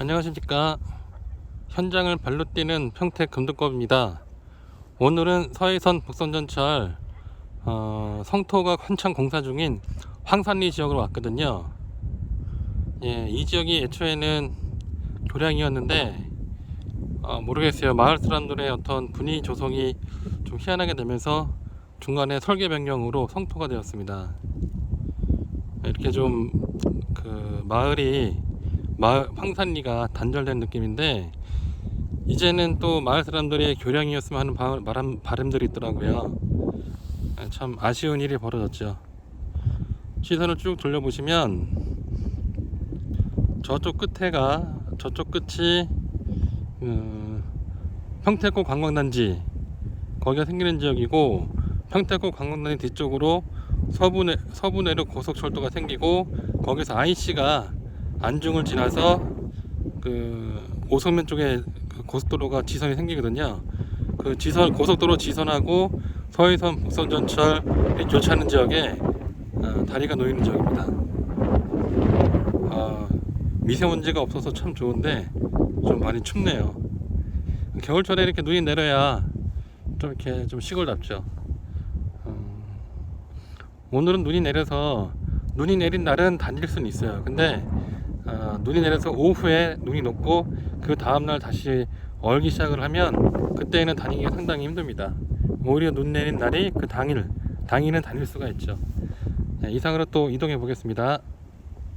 안녕하십니까. 현장을 발로 뛰는 평택 금두법입니다. 오늘은 서해선 북선전철 어, 성토가 한창 공사 중인 황산리 지역으로 왔거든요. 예, 이 지역이 애초에는 교량이었는데 어, 모르겠어요. 마을 사람들의 어떤 분위 조성이 좀 희한하게 되면서 중간에 설계 변경으로 성토가 되었습니다. 이렇게 좀 그 마을이 마을 황산리가 단절된 느낌인데 이제는 또 마을 사람들의 교량이었으면 하는 바, 바람, 바람들이 있더라고요. 아, 참 아쉬운 일이 벌어졌죠. 시선을 쭉 돌려보시면 저쪽 끝에가 저쪽 끝이 그 평택고 관광단지 거기가 생기는 지역이고 평택고 관광단지 뒤쪽으로 서부내 서부내로 고속철도가 생기고 거기서 IC가 안중을 지나서 그 오성면 쪽에 그 고속도로가 지선이 생기거든요. 그 지선 고속도로 지선하고 서해선 북선전철 교차하는 지역에 어, 다리가 놓이는 지역입니다. 어, 미세먼지가 없어서 참 좋은데 좀 많이 춥네요. 겨울철에 이렇게 눈이 내려야 좀 이렇게 좀 시골답죠. 음, 오늘은 눈이 내려서 눈이 내린 날은 다닐 수는 있어요. 근데 어, 눈이 내려서 오후에 눈이 녹고 그 다음날 다시 얼기 시작을 하면 그때는 다니기가 상당히 힘듭니다. 오히려 눈 내린 날이 그 당일, 당일은 다닐 수가 있죠. 네, 이상으로 또 이동해 보겠습니다.